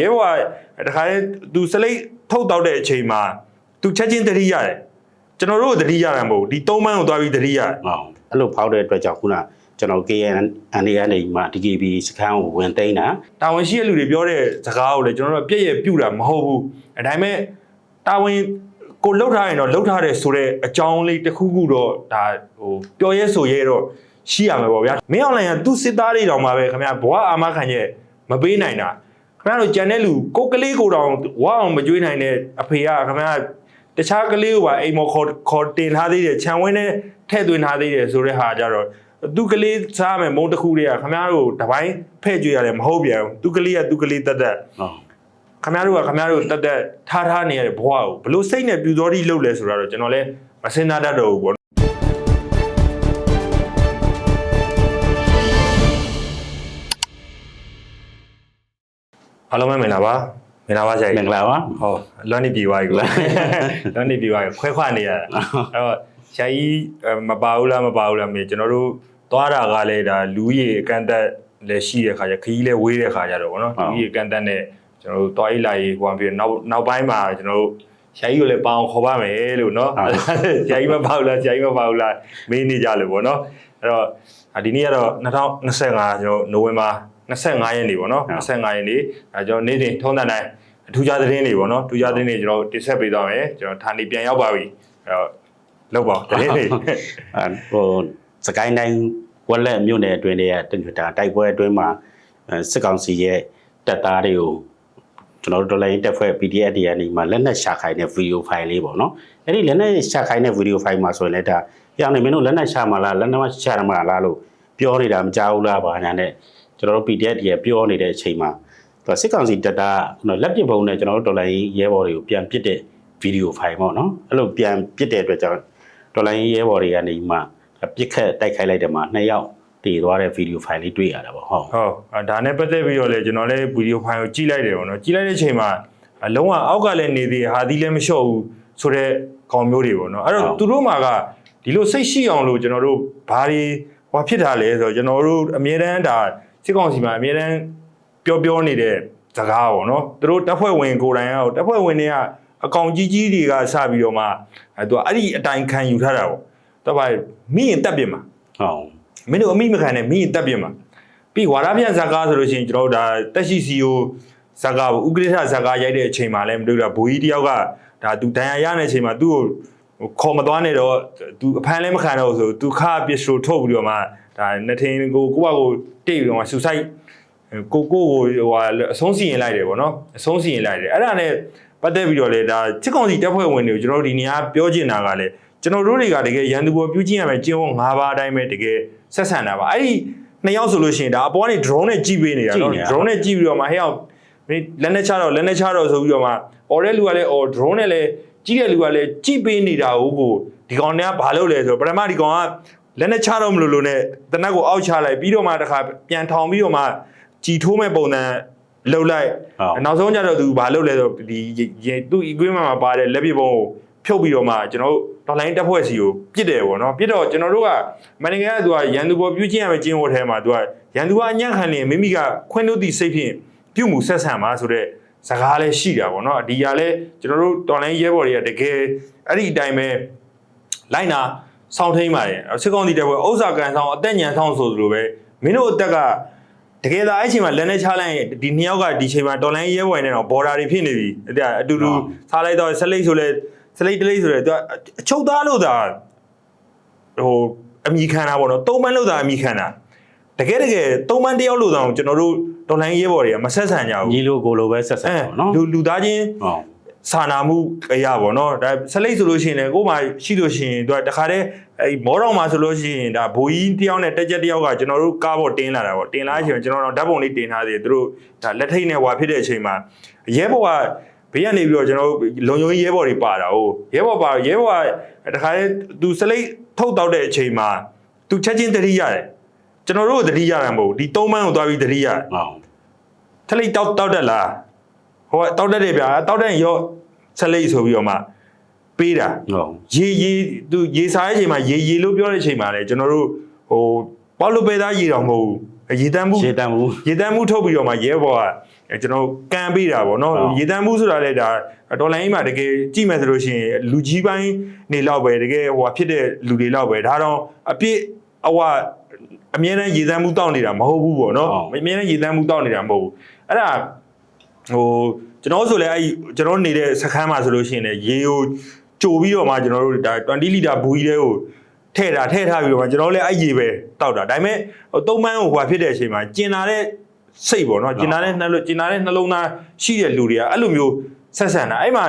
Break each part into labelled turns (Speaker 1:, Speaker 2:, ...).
Speaker 1: ရဲဘော်ကတခါလေသူစလိတ်ထုတ်တောက်တဲ့အချိန်မှာသူချက်ချင်းတတိရတယ်ကျွန်တော်တို့ကတတိရတာမဟုတ်ဘူးဒီသုံးပန်းကိုသွားပြီးတတိရ
Speaker 2: ဟုတ်အဲ့လိုဖောက်တဲ့အတွက်ကြောင့်ခုနကျွန်တော် KN အနေနဲ့မှာ DKB စခန်းကိုဝင်သိမ်းတာ
Speaker 1: တာဝန်ရှိတဲ့လူတွေပြောတဲ့စကားကိုလည်းကျွန်တော်တို့ကပြည့်ရပြူတာမဟုတ်ဘူးအဲဒါပေမဲ့တာဝန်ကိုလှုပ်ထားရင်တော့လှုပ်ထားတယ်ဆိုတဲ့အကြောင်းလေးတစ်ခုခုတော့ဒါဟိုပြောရဲဆိုရဲတော့ရှိရမှာပေါ့ဗျာမင်းအောင်လိုင်ကသူ့စစ်သားတွေတောင်မှပဲခင်ဗျာဘဝအာမခံချက်မပေးနိုင်တာ ခင်ဗျားတို့ကြံတဲ့လူကိုယ်ကလေးကိုတောင်ဝါအောင်မကြွေးနိုင်တဲ့အဖေကခင်ဗျားတခြားကလေးကိုပါအိမ်မော်ခေါ်ခေါ်တင်ထားသေးတယ်ခြံဝင်းနဲ့ထည့်သွင်းထားသေးတယ်ဆိုတဲ့ဟာကြတော့သူကလေးစားမယ်မုံတစ်ခုတွေကခင်ဗျားတို့တပိုင်းဖဲ့ကြွရတယ်မဟုတ်ပြန်ဘူးသူကလေးကသူကလေးတက်တက်
Speaker 2: ဟုတ်
Speaker 1: ခမရတို့ကခမရတို့တက်တက်ထားထားနေရတဲ့ဘဝကိုဘလို့စိတ်နဲ့ပြူတော်တိလုပ်လဲဆိုတော့ကျွန်တော်လည်းမစင်သားတတ်တော့ဘူးပေါ့ အားလုံးပဲမင်္ဂလာပါမင်္ဂလာပါဆရာ
Speaker 2: မ
Speaker 1: ကြီး
Speaker 2: င်္ဂလာပါ
Speaker 1: ဟောလွမ်းနေပြီသွားပြီကွာလွမ်းနေပြီသွားပြီခွဲခွာနေရတာအဲ့တော့ဆရာကြီးအဲ့မပါဘူးလားမပါဘူးလားမေကျွန်တော်တို့သွားတာကလည်းဒါလူကြီးအကန့်အသတ်လည်းရှိတဲ့ခါကျခရီးလည်းဝေးတဲ့ခါကျတော့ဗောနော်လူကြီးအကန့်အသတ်နဲ့ကျွန်တော်တို့သွားရေးလာရေးကွာပြီးတော့နောက်နောက်ပိုင်းမှာကျွန်တော်တို့ဆရာကြီးကိုလည်းပအောင်ခေါ်ပါမယ်လို့နော်ဆရာကြီးမပါဘူးလားဆရာကြီးမပါဘူးလားမေးနေကြလို့ဗောနော်အဲ့တော့ဒီနေ့ကတော့2025ကျွန်တော်နိုဝင်ဘာ 25ရက်နေ့ဗောနော်25ရက်နေ့အဲကျွန်တော်နေ့စဉ်ထုံးတဲ့တိုင်းအထူးခြားသတင်းတွေဗောနော်ထူးခြားသတင်းတွေကျွန်တော်တင်ဆက်ပေးသွားမယ်ကျွန်တော်ဌာနေပြန်ရောက်ပါပြီအဲ့တော့လောက်ပါသတင်းတွေ
Speaker 2: အဲဟိုစကိုင်းတိုင်းဝက်လက်မြို့နယ်အတွင်းရဲ့ဒါတိုက်ပွဲအတွင်းမှာအဲစစ်ကောင်စီရဲ့တပ်သားတွေကိုကျွန်တော်တို့ဒေါ်လာရင်းတက်ဖွဲ့ PDF တွေကနေမှာလက်နက်ရှာခိုင်တဲ့ဗီဒီယိုဖိုင်လေးပေါ့နော်အဲ့ဒီလက်နက်ရှာခိုင်တဲ့ဗီဒီယိုဖိုင်မှာဆိုရင်လည်းဒါပြောင်းနေမင်းတို့လက်နက်ရှာမလားလက်နက်ရှာမလားလို့ပြောနေတာမကြောက်ဘူးလားဘာညာနဲ့ ကျွန်တော်တို့ PDF တွေပြောနေတဲ့အချိန်မှာသူစစ်ကောင်စီတပ်သားခုနလက်ပစ်ပုံနဲ့ကျွန်တော်တို့ဒေါ်လာရင်းရဲဘော်တွေကိုပြန်ပစ်တဲ့ဗီဒီယိုဖိုင်ပေါ့နော်အဲ့လိုပြန်ပစ်တဲ့အတွက်ကြောင့်ဒေါ်လာရင်းရဲဘော်တွေကနေမှပြစ်ခတ်တိုက်ခိုက်လိုက်တယ်မှာနှစ်ယောက်တည်သွားတဲ့ဗီဒီယိုဖိုင်လေးတွေ့ရတာပေါ့ဟုတ်
Speaker 1: ဟုတ်အဲဒါနဲ့ပတ်သက်ပြီးတော့လေကျွန်တော်လည်းဗီဒီယိုဖိုင်ကိုကြည့်လိုက်တယ်ပေါ့နော်ကြည့်လိုက်တဲ့အချိန်မှာအလုံးဝအောက်ကလည်းနေသေးဟာဒီလည်းမလျှော့ဘူးဆိုတော့ကောင်မျိုးတွေပေါ့နော်အဲ့တော့သူတို့မှာကဒီလိုစိတ်ရှိအောင်လို့ကျွန်တော်တို့ဘာတွေဟောဖြစ်တာလဲဆိုတော့ကျွန်တော်တို့အမြဲတမ်းဒါ စစ်ကောင်စီမှာအမြဲတမ်းပြောပြောနေတဲ့စကားပေါ့နော်သူတို့တပ်ဖွဲ့ဝင်ကိုယ်တိုင်ရောတပ်ဖွဲ့ဝင်တွေကအကောင်ကြီးကြီးတွေကစပြီးတော့မှအဲသူကအဲ့ဒီအတိုင်ခံယူထားတာပေါ့တော့ဗာမိရင်တက်ပြင်မှာ
Speaker 2: ဟုတ်
Speaker 1: မင်းတို့အမိမခံနဲ့မင်းရင်တက်ပြင်မှာပြီးဝါရပြန်ဇာကားဆိုလို့ရှိရင်ကျွန်တော်တို့ဒါတက်ရှိစီယိုဇာကားဥက္ကဋ္ဌဇာကားရိုက်တဲ့အချိန်မှာလည်းမတွေ့တာဘူကြီးတယောက်ကဒါသူဒဏ်ရာရတဲ့အချိန်မှာသူ့ကိုခေါ်မသွားနဲ့တော့သူအဖမ်းလည်းမခံတော့ဘူးဆိုသူခါပစ္စတိုထုတ်ပြီးတော့မှဒါနှစ်ထင်းကိုကိုကကို တိတ်ပြီးတော့မှဆူဆိုင်ကိုကိုကိုဟိုဟာအဆုံးစီရင်လိုက်တယ်ဗောနော်အဆုံးစီရင်လိုက်တယ်အဲ့ဒါနဲ့ပတ်သက်ပြီးတော့လေဒါချစ်ကောင်စီတပ်ဖွဲ့ဝင်တွေကိုကျွန်တော်တို့ဒီနေရာပြောချင်တာကလည်းကျွန်တော်တို့တွေကတကယ်ရန်သူပေါ်ပြုကျင့်ရမယ်ကျင့်ဝတ်၅ပါးအတိုင်းပဲတကယ်ဆက်ဆံတာပါအဲ့ဒီနှစ်ယောက်ဆိုလို့ရှိရင်ဒါအပေါ်ကနေ drone နဲ့ကြည့်ပေးနေတာနော် drone နဲ့ကြည့်ပြီးတော့မှဟဲ့အောင်မင်းလက်နဲ့ချတော့လက်နဲ့ချတော့ဆိုပြီးတော့မှအော်တဲ့လူကလည်းအော် drone နဲ့လည်းကြည့်တဲ့လူကလည်းကြည့်ပေးနေတာဟုတ်ကိုဒီကောင်တွေကဘာလုပ်လဲဆိုတော့ပထမဒီကောင်က လက်နဲ့ချတော့မလို့လို့နဲ့တနက်ကိုအောက်ချလိုက်ပြီးတော့မှတခါပြန်ထောင်ပြီးတော့မှကြည်ထိုးမဲ့ပုံစံလှုပ်လိုက်နောက်ဆုံးကျတော့သူဘာလုပ်လဲဆိုဒီသူ equipment မှာပါတဲ့လက်ပစ်ပုံးကိုဖြုတ်ပြီးတော့မှကျွန်တော်တို့ online တက်ဖွဲ့စီကိုပြစ်တယ်ပေါ့နော်ပြစ်တော့ကျွန်တော်တို့ကမန်နေဂျာကသူကရန်သူပေါ်ပြုကျင့်ရမယ်ကျင်းဝတ်ထဲမှာသူကရန်သူကအညံ့ခံနေမိမိကခွင့်လို့သည့်စိတ်ဖြင့်ပြုမှုဆက်ဆံပါဆိုတော့စကားလည်းရှိတာပေါ့နော်ဒီကလည်းကျွန်တော်တို့ online ရဲဘော်တွေကတကယ်အဲ့ဒီအတိုင်းပဲလိုက်နာ စောင့်ထိန်ပါတယ်စစ်ကောင်စီတပ်ဖွဲ့ဥစ္စာကန်ဆောင်အသက်ညံဆောင်ဆိုသလိုပဲမင်းတို့အသက်ကတကယ်သားအဲ့ချိန်မှာလက်နဲ့ချလိုက်ရင်ဒီနှစ်ယောက်ကဒီချိန်မှာတော်လိုင်းရဲဘော်နေတော့ဘော်ဒါတွေဖြစ်နေပြီအဲ့ဒါအတူတူစားလိုက်တော့ဆက်လိတ်ဆိုလဲစလိတ်တလိတ်ဆိုရဲသူကအချုပ်သားလို့သာဟိုအမိခံတာပေါ့နော်သုံးပန်းလို့သာအမိခံတာတကယ်တကယ်သုံးပန်းတယောက်လို့သာကျွန်တော်တို့တော်လိုင်းရဲဘော်တွေကမဆက်ဆံကြဘူး
Speaker 2: ညီလိုကိုလိုပဲဆက်ဆက်
Speaker 1: အဲ
Speaker 2: ပါနော်
Speaker 1: လူလူသားချင်း
Speaker 2: ဟုတ်
Speaker 1: စာနာမှုအရာပေါ့နော်ဒါစလိတ်ဆိုလို့ရှိရင်လည်းကိုယ်မှရှိလို့ရှိရင်သူကတခါတည်းအဲမောတော်မှာဆိုလို့ရှိရင်ဒါဘိုးကြီးတယောက်နဲ့တက်ချက်တယောက်ကကျွန်တော်တို့ကားပေါ်တင်လာတာပေါ့တင်လာတဲ့အချိန်ကျွန်တော်တို့ဓာတ်ပုံလေးတင်ထားသေးတယ်သူတို့ဒါလက်ထိတ်နဲ့ဟွာဖြစ်တဲ့အချိန်မှာရဲဘော်ကဘေးကနေပြီးတော့ကျွန်တော်တို့လုံယုံရဲဘော်တွေပါတာဟုတ်ရဲဘော်ပါရဲဘော်ကတခါတည်းသူစလိတ်ထုတ်တောက်တဲ့အချိန်မှာသူချက်ချင်းတတိရတယ်ကျွန်တော်တို့ကတတိရတာမဟုတ်ဘူးဒီသုံးပန်းကိုသွားပြီးတတိရ
Speaker 2: ဟုတ်
Speaker 1: ထလိတ်တောက်တောက်တက်လား ဟိုကတောက်တက်တယ်ဗျာတောက်တက်ရင်ရောဆက်လိတ်ဆိုပြီးတော့မှပေးတာ
Speaker 2: ဟုတ်
Speaker 1: ရေရေသူရေစားတဲ့အချိန်မှာရေရေလို့ပြောတဲ့အချိန်မှာလေကျွန်တော်တို့ဟိုပေါက်လို့ပဲသားရေတော်မဟုတ်ဘူးရေတန်းမှု
Speaker 2: ရှေ့တမ်းဘူး
Speaker 1: ရေတန်းမှုထုတ်ပြီးတော့မှရဲဘော်ကအဲကျွန်တော်ကန်ပေးတာပေါ့နော်
Speaker 2: ဟုတ်
Speaker 1: ရေတမ်းမှုဆိုတာလည်းဒါတော်လိုင်းမှာတကယ်ကြည့်မယ်ဆိုလို့ရှိရင်လူကြီးပိုင်းနေလောက်ပဲတကယ်ဟိုဟာဖြစ်တဲ့လူတွေလောက်ပဲဒါတော့အပြစ်အဝအမြဲတမ်းရေတမ်းမှုတောက်နေတာမဟုတ်ဘူးပေါ့နော်
Speaker 2: ဟုတ်
Speaker 1: အမြဲတမ်းရေတမ်းမှုတောက်နေတာမဟုတ်ဘူးအဲ့ဒါ ဟိုကျွန်တော်ဆိုလည်းအဲ့ကျွန်တော်နေတဲ့စခန်းမှာဆိုလို့ရှိရင်လည်းရေကိုကြိုပြီးတော့မှကျွန်တော်တို့ဒါ20လီတာဘူးကြီးတွေကိုထည့်တာထည့်ထားပြီးတော့မှကျွန်တော်လည်းအဲ့ရေပဲတောက်တာဒါပေမဲ့ဟိုသုံးပန်းဟိုဟွာဖြစ်တဲ့အချိန်မှာကျင်လာတဲ့စိတ်ပေါ့နော်ကျင်လာတဲ့နှလုံးကျင်လာတဲ့နှလုံးသားရှိတဲ့လူတွေကအဲ့လိုမျိုးဆက်ဆံတာအဲ့မှာ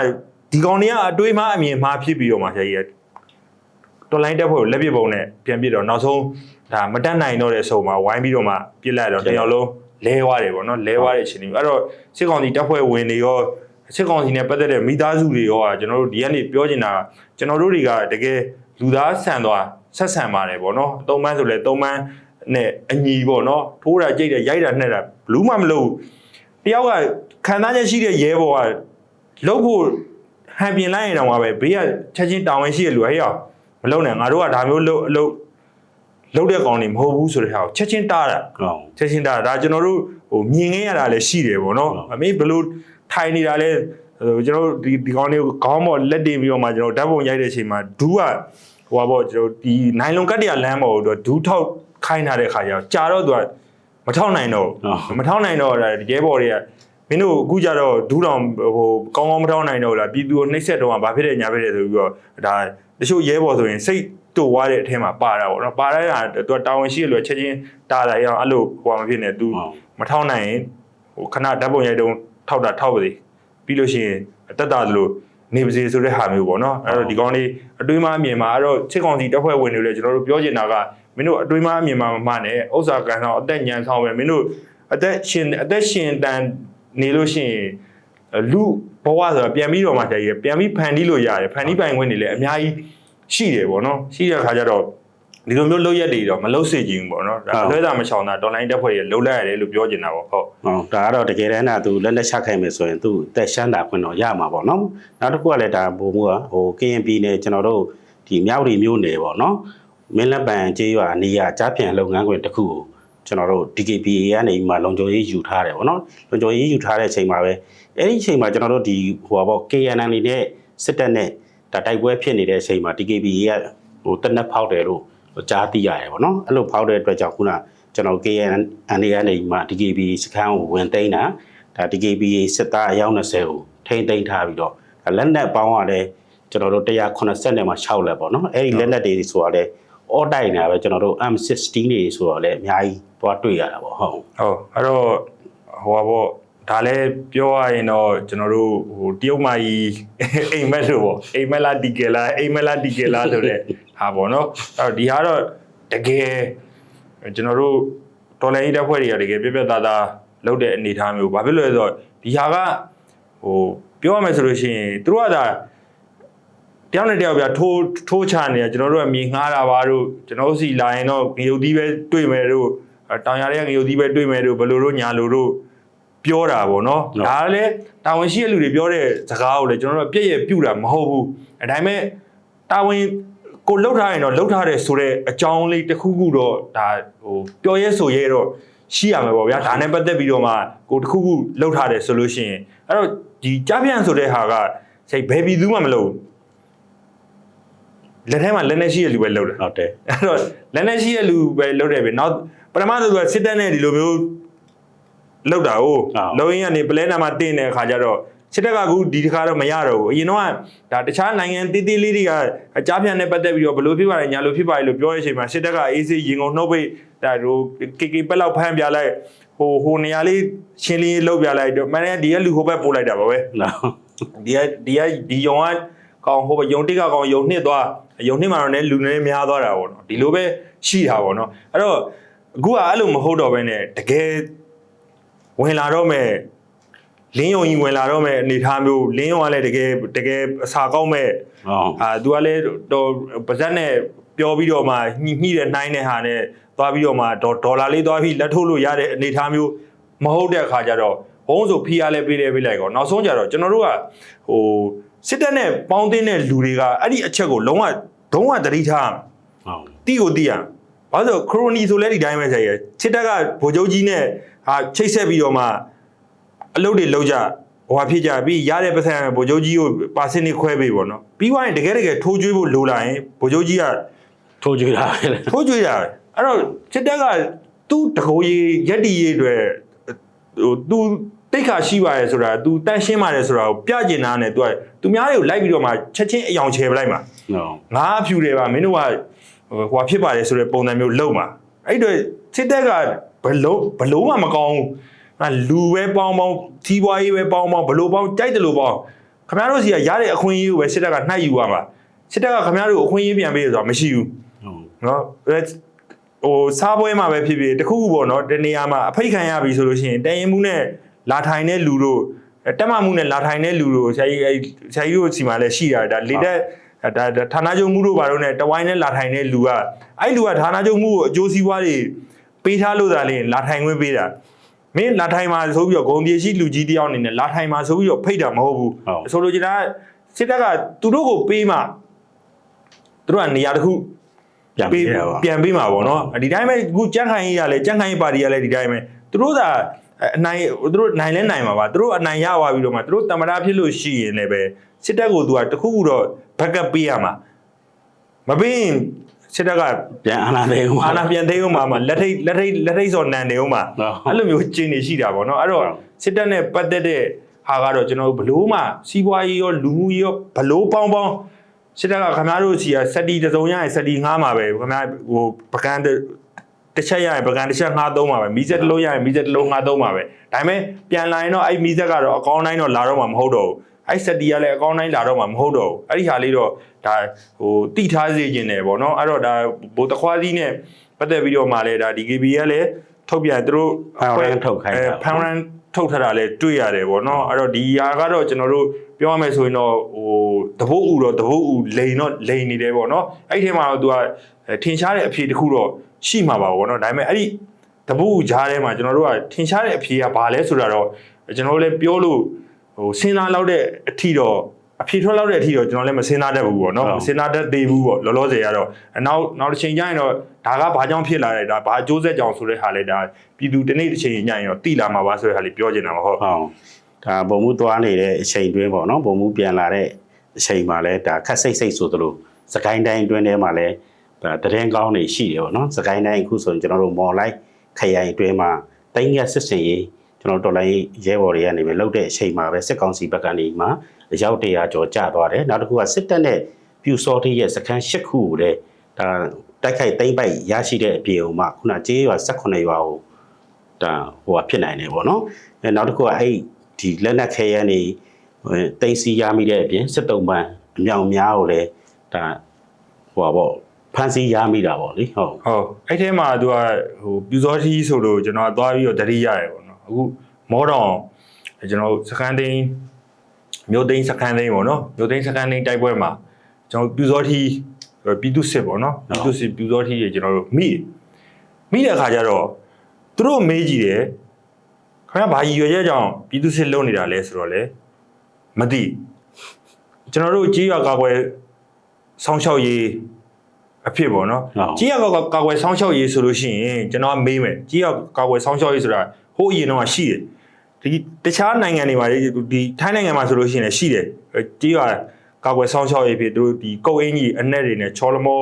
Speaker 1: ဒီကောင်တွေကအတွေးမှအမြင်မှားဖြစ်ပြီးတော့မှဆရာကြီးကတော်လိုင်းတက်ဖို့လက်ပြပုံနဲ့ပြန်ပြစ်တော့နောက်ဆုံးဒါမတက်နိုင်တော့တဲ့အဆုံမှာဝိုင်းပြီးတော့မှပြစ်လိုက်တော့တယောက်လုံး လဲသွားတယ်ပေါ့နော်လဲသွားတဲ့အချိန်တွေအဲ့တော့စစ်ကောင်စီတက်ဖွဲ့ဝင်တွေရောစစ်ကောင်စီနဲ့ပတ်သက်တဲ့မိသားစုတွေရောကျွန်တော်တို့ဒီကနေ့ပြောချင်တာကျွန်တော်တို့တွေကတကယ်လူသားဆန်သွားဆက်ဆံပါတယ်ပေါ့နော်သုံးပန်းဆိုလဲသုံးပန်းနဲ့အညီပေါ့နော်ထိုးတာကြိတ်တာရိုက်တာနှက်တာဘလူးမှမလုပ်တယောက်ကခံစားချက်ရှိတဲ့ရဲဘော်ကလုပ်ဖို့ဟန်ပြင်လိုက်ရင်တော့ပဲဘေးကချက်ချင်းတောင်းဝင်ရှိရလူဟဲ့ရောက်မလုံနဲ့ငါတို့ကဒါမျိုးလှုပ်လှုပ် လှုပ်တဲ့ကောင်တွေမဟုတ်ဘူးဆိုတဲ့ဟာကိုချက်ချင်းတားတာ
Speaker 2: ဟုတ်
Speaker 1: ချက်ချင်းတားတာဒါကျွန်တော်တို့ဟိုမြင်ခဲ့ရတာလည်းရှိတယ်ပေါ့နော်
Speaker 2: ဟုတ်
Speaker 1: အမေဘလို့ထိုင်နေတာလဲဟိုကျွန်တော်တို့ဒီဒီကောင်လေးကိုခေါင်းပေါ်လက်တင်ပြီးတော့မှကျွန်တော်ဓာတ်ပုံရိုက်တဲ့အချိန်မှာဒူးကဟိုပါပေါ့ကျွန်တော်ဒီနိုင်လွန်ကတ်တရလမ်းပေါ်ကိုတော့ဒူးထောက်ခိုင်းထားတဲ့ခါကျတော့ကြာတော့သူကမထောက်နိုင်တော့ဘူးမထောက်နိုင်တော့ဒါရဲဘော်တွေကမင်းတို့အခုကြတော့ဒူးတော်ဟိုကောင်းကောင်းမထောက်နိုင်တော့ဘူးလားပြည်သူကိုနှိပ်စက်တော့ဘာဖြစ်တဲ့ညာဖြစ်တဲ့ဆိုပြီးတော့ဒါ တချို့ရဲဘော်ဆိုရင်စိတ်တူသွားတဲ့အထက်မှာပါတာပေါ့နော်ပါတဲ့ဟာသူကတာဝန်ရှိရလို့ချက်ချင်းတားလိုက်အောင်အဲ့လိုဟိုမဖြစ်နေသူ
Speaker 2: ဟုတ်
Speaker 1: မထောက်နိုင်ရင်ဟိုခဏဓာတ်ပုံရိုက်တုံးထောက်တာထောက်ပါစေပြီးလို့ရှိရင်အတက်တာသလိုနေပါစေဆိုတဲ့ဟာမျိုးပေါ့နော်အဲ့တော့ဒီကောင်လေးအတွေးမအမြင်မှာအဲ့တော့ချစ်ကောင်စီတက်ဖွဲ့ဝင်တွေလည်းကျွန်တော်တို့ပြောချင်တာကမင်းတို့အတွေးမအမြင်မှာမမှန်နဲ့ဥစ္စာကန်ဆောင်အသက်ညံဆောင်ပဲမင်းတို့အသက်ရှင်အသက်ရှင်တန်နေလို့ရှိရင်လူ ဘဝဆိုတာပြန်ပြီးတော့မှတည်းရပြန်ပြီးဖန်တီးလို့ရတယ်ဖန်တီးပိုင်ခွင့်တွေလည်းအများကြီးရှိတယ်ပေါ့နော်ရှိတဲ့အခါကျတော့ဒီလိုမျိုးလုပ်ရက်တွေတော့မလုပ်စေချင်ဘူးပေါ့နော်ဒါလွဲတာမချောင်တာဒေါ်လာတက်ဖွဲ့ရလှုပ်လိုက်ရတယ်လို့ပြောချင်တာပေါ့ဟုတ်
Speaker 2: ဟုတ်ဒါကတော့တကယ်တမ်းကသူလက်လက်ချခိုင်းမယ်ဆိုရင်သူတက်ရှမ်းတာခွင့်တော့ရမှာပေါ့နော်နောက်တစ်ခုကလည်းဒါဘုံမှုကဟို KNP နဲ့ကျွန်တော်တို့ဒီမြောက်ရီမျိုးနယ်ပေါ့နော်မင်းလက်ပံကျေးရွာနေရကြားပြန်လုပ်ငန်းခွင်တစ်ခုကိုကျွန်တော်တို့ DKPA ကနေမှလုံခြုံရေးယူထားတယ်ပေါ့နော်လုံခြုံရေးယူထားတဲ့အချိန်မှာပဲ အဲ့ဒီအချိန်မှာကျွန်တော်တို့ဒီဟိုပါပေါ့ KNN နဲ့စစ်တပ်နဲ့ဒါတိုက်ပွဲဖြစ်နေတဲ့အချိန်မှာ DKPA ကဟိုတက်နက်ဖောက်တယ်လို့ကြားသိရတယ်ပေါ့နော်အဲ့လိုဖောက်တဲ့အတွက်ကြောင့်ခုနကကျွန်တော် KN အနေကနေမှ DKB စခန်းကိုဝင်သိမ်းတာဒါ DKB စစ်သားအယောက်20ကိုထိန်းသိမ်းထားပြီးတော့ဒါလက်နက်ပေါင်းကလည်းကျွန်တော်တို့180နဲ့မှ6လက်ပေါ့နော်အဲ့ဒီလက်နက်တွေဆိုတာလည်းအော်တိုင်နေတာပဲကျွန်တော်တို့ M16 တွေဆိုတော့လည်းအများကြီးသွားတွေ့ရတာပေါ့ဟုတ်
Speaker 1: ဟုတ်အဲ့တော့ဟိုပါပေါ့ ဒါလည်းပြောရရင်တော့ကျွန်တော်တို့ဟိုတရုတ်မာကြီးအိမ်မက်လို့ပေါ့အိမ်မက်လားဒီကယ်လားအိမ်မက်လားဒီကယ်လားဆိုတဲ့ဟာပေါ့နော်အဲ့တော့ဒီဟာတော့တကယ်ကျွန်တော်တို့တော်လိုင်းတက်ဖွဲ့တွေကတကယ်ပြပြသားသားလုပ်တဲ့အနေအထားမျိုးဘာဖြစ်လို့လဲဆိုတော့ဒီဟာကဟိုပြောရမယ်ဆိုလို့ရှိရင်သူတို့ကဒါတယောက်နဲ့တယောက်ပြထိုးထိုးချနေတာကျွန်တော်တို့ကမြေငှားတာပါတို့ကျွန်တော်တို့စီလာရင်တော့ငရုတ်သီးပဲတွေ့မယ်တို့အဲတောင်ရတဲ့ငရုတ်သီးပဲတွေ့မယ်တို့ဘယ်လိုတို့ညာလိုတို့ ပြောတာပေါ့နော်
Speaker 2: ဟုတ်
Speaker 1: ဒါကလည်းတာဝန်ရှိတဲ့လူတွေပြောတဲ့စကားကိုလည်းကျွန်တော်တို့ကပြည့်ရပြူတာမဟုတ်ဘူးအဲဒါပေမဲ့တာဝန်ကိုလှုပ်ထားရင်တော့လှုပ်ထားတယ်ဆိုတော့အကြောင်းလေးတစ်ခုခုတော့ဒါဟိုပြောရဲဆိုရဲတော့ရှိရမယ်ပေါ့ဗျာဒါနဲ့ပတ်သက်ပြီးတော့မှကိုတစ်ခုခုလှုပ်ထားတယ်ဆိုလို့ရှိရင်အဲ့တော့ဒီကြားပြန်ဆိုတဲ့ဟာကစိတ်ဘယ်ပြည်သူမှမလုပ်ဘူးလက်ထဲမှာလက်နဲ့ရှိတဲ့လူပဲလှုပ်တာ
Speaker 2: ဟုတ်တယ်
Speaker 1: အဲ့တော့လက်နဲ့ရှိတဲ့လူပဲလှုပ်တယ်ပဲနောက်ပထမဆုံးကစစ်တပ်နဲ့ဒီလိုမျိုး လှုပ်တာ哦လုံရင်းကနေပလဲနာမှာတင်းတဲ့အခါကျတော့စစ်တပ်ကအခုဒီတစ်ခါတော့မရတော့ဘူးအရင်တော့ကဒါတခြားနိုင်ငံတေးသေးလေးတွေကအကြမ်းပြန်နဲ့ပတ်သက်ပြီးတော့ဘလို့ဖြစ်ပါလဲညာလို့ဖြစ်ပါလဲလို့ပြောတဲ့အချိန်မှာစစ်တပ်ကအေးစေးရင်ကုန်နှုတ်ပိတ်ဒါတို့ကေကေပက်လောက်ဖမ်းပြလိုက်ဟိုဟိုနေရာလေးရှင်းလင်းလောက်ပြလိုက်တော့မနေ့ကဒီကလူဟိုဘက်ပို့လိုက်တာပါပဲ
Speaker 2: နော်
Speaker 1: ဒီကဒီကဒီယုံကကောင်ဟိုဘယုံတစ်ကကောင်ယုံနှစ်သွားယုံနှစ်မှာတော့လည်းလူနေများသွားတာပေါ့နော်ဒီလိုပဲရှိတာပေါ့နော်အဲ့တော့အခုကအဲ့လိုမဟုတ်တော့ဘဲနဲ့တကယ် ဝင်လာတော့မဲ့လင်းယုံကြီးဝင်လာတော့မဲ့အနေထားမျိုးလင်းယုံကလည်းတကယ်တကယ်အစာကောင်းမဲ့
Speaker 2: ဟုတ်
Speaker 1: အာသူကလည်းတော့ပါဇက်နဲ့ပြောပြီးတော့မှညှိညှိတဲ့နှိုင်းတဲ့ဟာနဲ့သွားပြီးတော့မှဒေါ်ဒေါ်လာလေးသွားပြီးလက်ထုတ်လို့ရတဲ့အနေအထားမျိုးမဟုတ်တဲ့အခါကျတော့ဘုံဆိုဖီးရလဲပေးတယ်ပေးလိုက်ကောနောက်ဆုံးကျတော့ကျွန်တော်တို့ကဟိုစစ်တပ်နဲ့ပေါင်းတင်းတဲ့လူတွေကအဲ့ဒီအချက်ကိုလုံးဝဒုံးဝတတိထားရမယ်
Speaker 2: ဟုတ်
Speaker 1: တီကိုတီးရမယ်ဘာလို့လဲဆိုခရိုနီဆိုလဲဒီတိုင်းပဲဆက်ရစစ်တပ်ကဗိုလ်ချုပ်ကြီးနဲ့ ဟာချိတ်ဆက်ပြီးတော့မှအလုပ်တွေလုပ်ကြဟိုဟာဖြစ်ကြပြီးရတဲ့ပတ်စံဗိုလ်ချုပ်ကြီးကိုပါစင်းနေခွဲပေးပေါ့နော်ပြီးသွားရင်တကယ်တကယ်ထိုးကျွေးဖို့လိုလာရင်ဗိုလ်ချုပ်ကြီးက
Speaker 2: ထိုးကြွေးတာပဲလေ
Speaker 1: ထိုးကျွေးတာပဲအဲ့တော့စစ်တပ်ကသူ့တကိုယ်ကြီးရက်တီရေးတွေဟိုသူတိတ်ခါရှိပါရဲဆိုတာ तू တန့်ရှင်းပါတယ်ဆိုတာကိုပြကျင်တာနဲ့ तू ကသူများတွေကိုလိုက်ပြီးတော့မှချက်ချင်းအယောင်ချယ်ပလိုက်မှာ
Speaker 2: နော်
Speaker 1: ငါအဖြူတယ်ပါမင်းတို့ကဟိုဟွာဖြစ်ပါတယ်ဆိုတဲ့ပုံစံမျိုးလုံမှာအဲ့တော့စစ်တပ်က ဘလုံးဘလုံးမှမကောင်းဘူးငါလူပဲပေါင်းပေါင်းသီးပွားရေးပဲပေါင်းပေါင်းဘလို့ပေါင်းကြိုက်တယ်လို့ပေါင်းခင်ဗျားတို့စီကရတဲ့အခွင့်အရေးကိုပဲစစ်တပ်ကနှိုက်ယူရမှာစစ်တပ်ကခင်ဗျားတို့ကိုအခွင့်အရေးပြန်ပေးရဆိုတာမရှိဘူး
Speaker 2: ဟုတ်
Speaker 1: နော်အဲဟိုစားပွဲမှာပဲဖြစ်ဖြစ်တခုခုပေါ့နော်တနေရာမှာအဖိတ်ခံရပြီဆိုလို့ရှိရင်တန်ရင်မှုနဲ့လာထိုင်တဲ့လူတို့အဲတက်မမှုနဲ့လာထိုင်တဲ့လူတို့ဆရာကြီးအဲဆရာကြီးတို့စီမှာလည်းရှိတာဒါလေတက်ဒါဒါဌာနချုပ်မှုတို့ဘာလို့ ਨੇ တဝိုင်းနဲ့လာထိုင်တဲ့လူကအဲ့လူကဌာနချုပ်မှုကိုအကျိုးစီးပွားတွေ ပေးထားလို့သာလေလာထိုင်ခွင့်ပေးတာမင်းလာထိုင်မှာဆိုပြီးတော့ဂုံပြေရှိလူကြီးတယောက်အနေနဲ့လာထိုင်မှာဆိုပြီးတော့ဖိတ်တာမဟုတ်ဘူးဆိုလိုချင်တာကစစ်တပ်ကသူတို့ကိုပေးမှသူတို့ကနေရာတစ်ခု
Speaker 2: ပြန်ပြီးရပါ
Speaker 1: ပြန်ပေးမှာပေါ့နော်ဒီတိုင်းပဲအခုကြန့်ခိုင်ရေးရလဲကြန့်ခိုင်ရေးပါတီရလဲဒီတိုင်းပဲသူတို့သာအနိုင်သူတို့နိုင်လဲနိုင်မှာပါသူတို့အနိုင်ရသွားပြီးတော့မှသူတို့တမရဖြစ်လို့ရှိရင်လည်းပဲစစ်တပ်ကိုသူကတခုခုတော့ဘက်ကပ်ပေးရမှာမပေးရင် စစ်တပ်က
Speaker 2: ပြန်အာဏာသိမ်းဦး
Speaker 1: အာဏာပြန်သိမ်းအောင်မှာမှာလက်ထိတ်လက်ထိတ်လက်ထိတ်စော်နန်နေအောင်မှာ
Speaker 2: ဟုတ်
Speaker 1: အဲ့လိုမျိုးကျင်းနေရှိတာပေါ့နော်အဲ့တော့
Speaker 2: ဟုတ်
Speaker 1: စစ်တပ်နဲ့ပတ်သက်တဲ့ဟာကတော့ကျွန်တော်တို့ဘလို့မှစီးပွားရေးရောလူမှုရေးရောဘလို့ပေါင်းပေါင်းစစ်တပ်ကခင်ဗျားတို့စီကစက်တီတစ်စုံရရင်စက်တီငှားမှာပဲခင်ဗျားဟိုပကန်းတစ်တစ်ချက်ရရင်ပကန်းတစ်ချက်ငှားသုံးမှာပဲမီးစက်တစ်လုံးရရင်မီးစက်တစ်လုံးငှားသုံးမှာပဲဒါပေမဲ့ပြန်လာရင်တော့အဲ့မီးစက်ကတော့အကောင်းတိုင်းတော့လာတော့မှာမဟုတ်တော့ဘူးအဲ့စက်တီကလည်းအကောင်းတိုင်းလာတော့မှာမဟုတ်တော့ဘူးအဲ့ဒီဟာလေးတော့ ဒါဟိုတိထားစေခြင်းတယ်ပေါ့နော်အဲ့တော့ဒါဘိုးတခွားစီးနဲ့ပတ်သက်ပြီးတော့မှလည်းဒါ DKB ကလည်းထုတ်ပြန်သူတို့
Speaker 2: ဖန်ရန်ထုတ်ခိုင်းတာ
Speaker 1: ဖန်ရန်ထုတ်ထတာလဲတွေ့ရတယ်ဗောနော်အဲ့တော့ဒီဟာကတော့ကျွန်တော်တို့ပြောရမယ်ဆိုရင်တော့ဟိုတဘိုးဥတော့တဘိုးဥလိန်တော့လိန်နေတယ်ဗောနော်အဲ့ဒီထဲမှာတော့ तू ကထင်ရှားတဲ့အဖြေတစ်ခုတော့ရှိမှာပါဗောနော်ဒါပေမဲ့အဲ့ဒီတဘိုးဥကြားထဲမှာကျွန်တော်တို့ကထင်ရှားတဲ့အဖြေကဘာလဲဆိုတာတော့ကျွန်တော်တို့လည်းပြောလို့ဟိုစဉ်းစားလောက်တဲ့အထီတော့ အဖြေထွက်လောက်တဲ့အထီတော့ကျွန်တော်လည်းမစဉ်းစားတတ်ဘူးပေါ့နော်
Speaker 2: ဟုတ်
Speaker 1: မစဉ်းစားတတ်သေးဘူးပေါ့လောလောဆယ်ကတော့အနောက်နောက်တစ်ချိန်ကျရင်တော့ဒါကဘာကြောင့်ဖြစ်လာလဲဒါဘာအကျိုးဆက်ကြောင့်ဆိုတဲ့ဟာလဲဒါပြည်သူတစ်နေ့တစ်ချိန်ညရင်တော့တိလာမှာပါဆိုတဲ့ဟာလေးပြောချင်တာမဟုတ်
Speaker 2: ဟုတ်ဒါပုံမှုသွားနေတဲ့အချိန်တွင်းပေါ့နော်ပုံမှုပြန်လာတဲ့အချိန်မှာလဲဒါခက်စိတ်စိတ်ဆိုသလိုစကိုင်းတိုင်းတွင်းထဲမှာလဲဒါတရင်ကောင်းနေရှိတယ်ပေါ့နော်စကိုင်းတိုင်းအခုဆိုရင်ကျွန်တော်တို့မော်လိုက်ခရိုင်တွင်းမှာတိုင်းရစစ်စင်ရေး ကျွန်တော်တို့တော်လိုင်းရဲဘော်တွေကနေပဲလှုပ်တဲ့အချိန်မှာပဲစစ်ကောင်စီဘက်ကနေမှအယောက်တရာကျော်ကျသွားတယ်နောက်တစ်ခုကစစ်တပ်နဲ့ပြူစောတိရဲ့စခန်း၈ခုကိုလည်းဒါတိုက်ခိုက်သိမ့်ပိုက်ရရှိတဲ့အပြေအောင်မှခုနကြေးရွာ18ရွာကိုဒါဟိုကဖြစ်နိုင်တယ်ပေါ့နော်အဲနောက်တစ်ခုကအဲ့ဒီလက်နက်ခဲရန်နေတိတ်စီရမိတဲ့အပြင်စစ်တုံးပန်းအမြောင်များကိုလည်းဒါဟိုပါပေါ့ဖန်စီရမိတာပေါ့လေဟုတ်
Speaker 1: ဟုတ်အဲ့ထဲမှာသူကဟိုပြူစောတီဆိုလို့ကျွန်တော်ကသွားပြီးတော့တတိရတယ်ပေါ့နော် အခုမောတောင်ကျွန်တော်စကန်သိန်းမြို့သိန်းစကန်သိန်းပေါ့နော်မြို့သိန်းစကန်သိန်းတိုက်ပွဲမှာကျွန်တော်ပြူစောတီပြည်သူစစ်ပေါ့နော်ပြည်သူစစ်ပြူစောတီရေကျွန်တော်တို့မိတယ်မိတဲ့အခါကျတော့သူတို့မေးကြည့်တယ်ခင်ဗျားဘာရည်ရွယ်ချက်ကြောင့်ပြည်သူစစ်လုံနေတာလဲဆိုတော့လေမသိကျွန်တော်တို့ကြီးရွာကာကွယ်ဆောင်းလျှောက်ရေးအဖြစ်ပေါ့နော်
Speaker 2: ဟုတ်
Speaker 1: ကြီးရောက်ကာကွယ်ဆောင်းလျှောက်ရေးဆိုလို့ရှိရင်ကျွန်တော်ကမေးမယ်ကြီးရောက်ကာကွယ်ဆောင်းလျှောက်ရေးဆိုတာ ဟိုးအရင်တော့ရှိတယ်ဒီတခြားနိုင်ငံတွေမှာလေဒီထိုင်းနိုင်ငံမှာဆိုလို့ရှိရင်လည်းရှိတယ်အဲကြီးရောက်ကာကွယ်ဆောင်းလျှောက်ရေးဖြစ်သူတို့ဒီကုတ်အင်းကြီးအနက်တွေနဲ့ချောလမော